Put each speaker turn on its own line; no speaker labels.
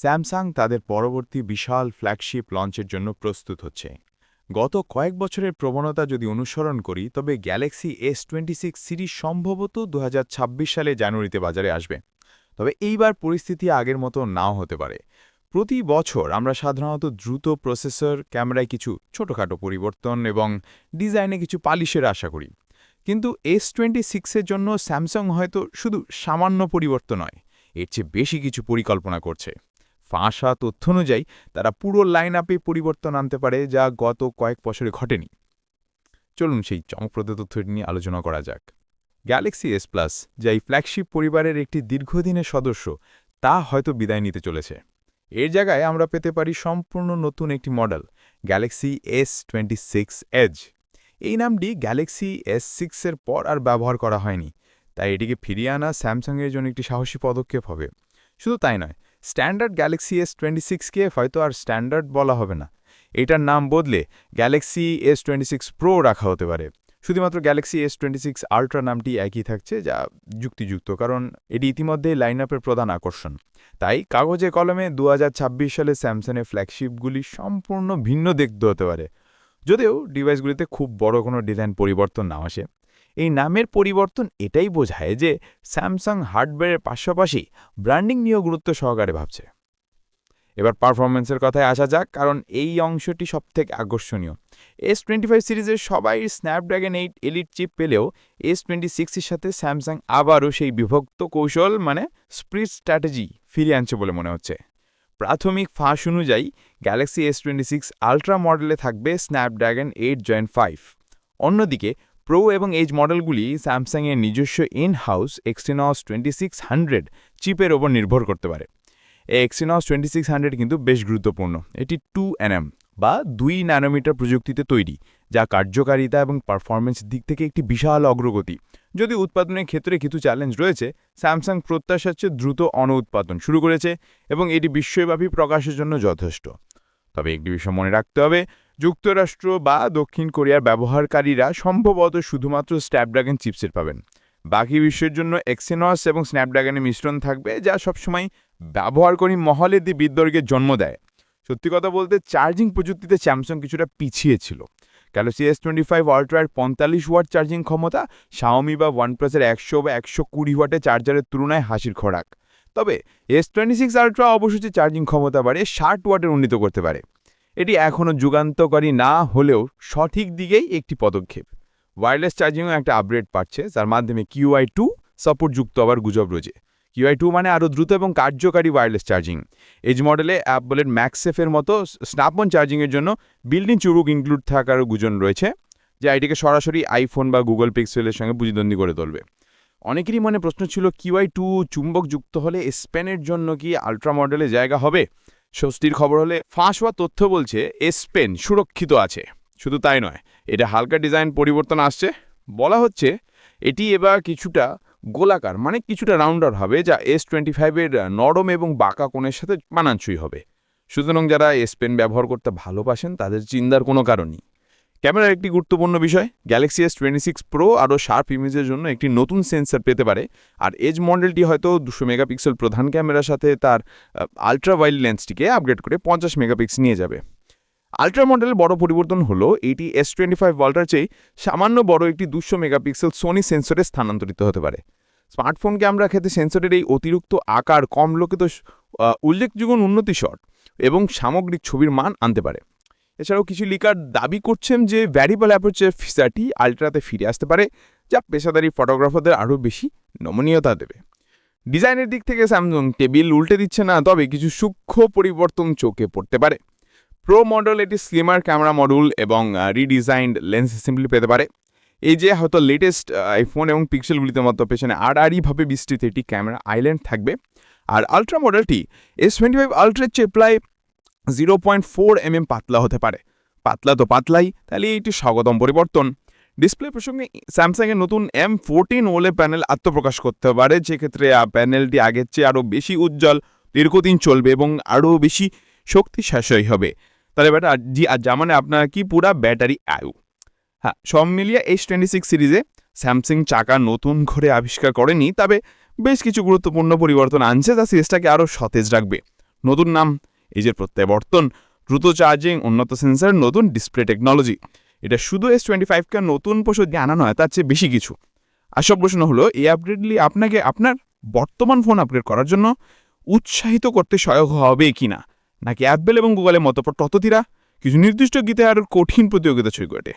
Samsung তাদের পরবর্তী বিশাল flagship লঞ্চের জন্য প্রস্তুত হচ্ছে। গত কয়েক বছরের প্রবণতা যদি অনুসরণ করি, তবে Galaxy S twenty six series সম্ভবত দু হাজার ছাব্বিশ সালে জানুয়ারিতে বাজারে আসবে। তবে এইবার পরিস্থিতি আগের মতো নাও হতে পারে। প্রতি বছর আমরা সাধারণত দ্রুত প্রসেসর ক্যামেরায় কিছু ছোটখাটো পরিবর্তন এবং ডিজাইনে কিছু পালিশের আশা করি। কিন্তু এস টোয়েন্টি সিক্সের জন্য স্যামসাং হয়তো শুধু সামান্য পরিবর্তন নয়, এর চেয়ে বেশি কিছু পরিকল্পনা করছে। ফাঁসা তথ্য অনুযায়ী তারা পুরো লাইন আপে পরিবর্তন আনতে পারে যা গত কয়েক বছরে ঘটেনি। চলুন সেই চমকপ্রদ তথ্যটি নিয়ে আলোচনা করা যাক। গ্যালাক্সি এস প্লাস যা এই ফ্ল্যাগশিপ পরিবারের একটি দীর্ঘদিনের সদস্য, তা হয়তো বিদায় নিতে চলেছে। এর জায়গায় আমরা পেতে পারি সম্পূর্ণ নতুন একটি model Galaxy S twenty six edge এই নামটি গ্যালাক্সি এস সিক্সের পর আর ব্যবহার করা হয়নি, তাই এটিকে ফিরিয়ে আনা স্যামসাংয়ের জন্য একটি সাহসী পদক্ষেপ হবে। শুধু তাই নয় স্ট্যান্ডার্ড গ্যালাক্সি এস টোয়েন্টি সিক্সকে হয়তো আর স্ট্যান্ডার্ড বলা হবে না। এটার নাম বদলে Galaxy S twenty six pro রাখা হতে পারে। শুধুমাত্র Galaxy S twenty six ultra নামটি একই থাকছে যা যুক্তিযুক্ত, কারণ এটি ইতিমধ্যে লাইন আপের প্রধান আকর্ষণ। তাই কাগজে কলমে দু হাজার ছাব্বিশ সালে স্যামসাংয়ের ফ্ল্যাগশিপগুলি সম্পূর্ণ ভিন্ন দেখতে হতে পারে। যদিও ডিভাইসগুলিতে খুব বড় কোনো ডিজাইন পরিবর্তন না আসে। এই নামের পরিবর্তন এটাই বোঝায় যে স্যামসাং হার্ডওয়্যারের পাশাপাশি ব্র্যান্ডিং নিয়েও গুরুত্ব সহকারে ভাবছে। এবার পারফরমেন্সের কথায় আসা যাক, কারণ এই অংশটি সবথেকে আকর্ষণীয়। এস টোয়েন্টি ফাইভ সিরিজের সবাই স্ন্যাপড্র্যাগন এইট এলিট চিপ পেলেও এস টোয়েন্টি সিক্সের সাথে স্যামসাং আবারও সেই বিভক্ত কৌশল মানে স্প্রিট স্ট্র্যাটেজি ফিরিয়ে আনছে বলে মনে হচ্ছে। প্রাথমিক ফাঁস অনুযায়ী Galaxy S twenty six ultra মডেলে থাকবে স্ন্যাপড্র্যাগন এইট জয়েন্ট ফাইভ অন্যদিকে প্রো এবং এইচ মডেলগুলি স্যামসাংয়ের নিজস্ব in house Exynos twenty six hundred চিপের ওপর নির্ভর করতে পারে। এই এক্সিনস টোয়েন্টি সিক্স হান্ড্রেড কিন্তু বেশ গুরুত্বপূর্ণ। এটি টু এনএম বা দুই ন্যানোমিটার প্রযুক্তিতে তৈরি, যা কার্যকারিতা এবং পারফরমেন্স দিক থেকে একটি বিশাল অগ্রগতি। যদি উৎপাদনের ক্ষেত্রে কিছু চ্যালেঞ্জ রয়েছে স্যামসাং প্রত্যাশার চেয়ে দ্রুত অনউৎপাদন শুরু করেছে এবং এটি বিশ্বব্যাপী প্রকাশের জন্য যথেষ্ট। তবে একটি বিষয় মনে রাখতে হবে যুক্তরাষ্ট্র বা দক্ষিণ কোরিয়ার ব্যবহারকারীরা সম্ভবত শুধুমাত্র স্ন্যাপড্রাগন চিপসের পাবেন। বাকি বিশ্বের জন্য এক্সেনস এবং স্ন্যাপড্রাগনের মিশ্রণ থাকবে যা সবসময় ব্যবহারকারী মহলে দিয়ে বিদ্যর্গের জন্ম দেয়। সত্যি কথা বলতে চার্জিং প্রযুক্তিতে স্যামসাং কিছুটা পিছিয়ে ছিল। গ্যালাক্সি এস টোয়েন্টি ফাইভ আল্ট্রার পঁয়তাল্লিশ ওয়াট চার্জিং ক্ষমতা শাওমি বা ওয়ানপ্লাসের একশো বা একশো কুড়ি ওয়াটের চার্জারের তুলনায় হাসির খোরাক। তবে এস টোয়েন্টি সিক্স আল্ট্রা অবশ্যই চার্জিং ক্ষমতা বাড়ে ষাট ওয়াটের উন্নীত করতে পারে। এটি এখনও যুগান্তকারী না হলেও সঠিক দিকেই একটি পদক্ষেপ। ওয়্যারলেস চার্জিংও একটা আপগ্রেড পাচ্ছে, যার মাধ্যমে কিউআই টু সাপোর্টযুক্ত আবার গুজব রোজে কিউআই টু মানে আরও দ্রুত এবং কার্যকারী ওয়্যারলেস চার্জিং এজ মডেলে অ্যাপলের ম্যাক্সেফের মতো স্ন্যাপন চার্জিংয়ের জন্য বিল্ডিং চুরুক ইনক্লুড থাকার গুজন রয়েছে, যা এটিকে সরাসরি আইফোন বা গুগল পিক্সেলের সঙ্গে প্রতিদ্বন্দ্বী করে তুলবে। অনেকেরই মনে প্রশ্ন ছিল কিউআই টু চুম্বক যুক্ত হলে স্পেনের জন্য কি আলট্রা মডেলে জায়গা হবে? স্বস্তির খবর হলে ফাঁস হওয়া তথ্য বলছে এসপেন সুরক্ষিত আছে। শুধু তাই নয়, এটা হালকা ডিজাইন পরিবর্তন আসছে। বলা হচ্ছে, এটি এবার কিছুটা গোলাকার মানে কিছুটা রাউন্ডার হবে, যা এস টোয়েন্টি ফাইভের নরম এবং বাঁকা কোণের সাথে মানানসই হবে। সুতরাং যারা এস পেন ব্যবহার করতে ভালোবাসেন, তাদের চিন্তার কোনো কারণই ক্যামেরার একটি গুরুত্বপূর্ণ বিষয় Galaxy S twenty six pro আরও শার্প ইমেজের জন্য একটি নতুন সেন্সার পেতে পারে। আর এজ মডেলটি হয়তো দুশো মেগাপিক্সেল প্রধান ক্যামেরার সাথে তার আলট্রা ওয়াইল্ড লেন্সটিকে আপগ্রেড করে পঞ্চাশ মেগাপিক্স নিয়ে যাবে। আলট্রা মডেলের বড় পরিবর্তন হলো, এটি এস টোয়েন্টি ফাইভ ওয়াল্টার চেয়ে সামান্য বড় একটি দুশো মেগাপিক্সেল সোনি সেন্সরে স্থানান্তরিত হতে পারে। স্মার্টফোন ক্যামেরা ক্ষেত্রে সেন্সরের এই অতিরিক্ত আকার কম লোকিত উল্লেখযোগ্য উন্নতি শট এবং সামগ্রিক ছবির মান আনতে পারে। এছাড়াও কিছু লিকার দাবি করছেন যে ভ্যারিবল অ্যাপোচের ফিচারটি আলট্রাতে ফিরে আসতে পারে, যা পেশাদারি ফটোগ্রাফারদের আরও বেশি নমনীয়তা দেবে। ডিজাইনের দিক থেকে স্যামসং টেবিল উল্টে দিচ্ছে না, তবে কিছু সূক্ষ্ম পরিবর্তন চোখে পড়তে পারে। প্রো মডেল এটি স্লিমার ক্যামেরা মডুল এবং রিডিজাইন্ড লেন্স অ্যাসেম্বলি পেতে পারে। এই যে হয়তো লেটেস্ট আইফোন এবং পিক্সেলগুলিতে মতো পেছনে আড়াআড়িভাবে বিস্তৃত একটি ক্যামেরা আইল্যান্ড থাকবে। আর আলট্রা মডেলটি এস টোয়েন্টি ফাইভ আলট্রার চেয়ে প্রায় zero point four M M পাতলা হতে পারে। পাতলা তো পাতলাই, তাহলে এইটি স্বাগতম পরিবর্তন। ডিসপ্লে প্রসঙ্গে স্যামসাংয়ের নতুন এম ফোরটিন ওলে প্যানেল আত্মপ্রকাশ করতে পারে যেক্ষেত্রে প্যানেলটি আগের চেয়ে আরও বেশি উজ্জ্বল, দীর্ঘদিন চলবে এবং আরও বেশি শক্তি সাশ্রয়ী হবে। তাহলে ব্যাটা, জি, আর যা মানে আপনার কি পুরা ব্যাটারি আয়ু? হ্যাঁ সব মিলিয়ে এইচ টোয়েন্টি সিক্স সিরিজে স্যামসাং চাকা নতুন করে আবিষ্কার করেনি, তবে বেশ কিছু গুরুত্বপূর্ণ পরিবর্তন আনছে, যা সিরিজটাকে আরও সতেজ রাখবে।
নতুন নাম এই যে প্রত্যাবর্তন, দ্রুত চার্জিং উন্নত সেন্সার নতুন ডিসপ্লে টেকনোলজি এটা শুধু এস টোয়েন্টি ফাইভকে নতুন দিয়ে আনা নয়, তার চেয়ে বেশি কিছু। আসল প্রশ্ন হলো, এই আপগ্রেডলি আপনাকে আপনার বর্তমান ফোন আপগ্রেড করার জন্য উৎসাহিত করতে সহায়ক হবে কি না নাকি অ্যাপেল এবং গুগলের মতো তততিরা কিছু নির্দিষ্ট গীতে আর কঠিন প্রতিযোগিতা ছবি করে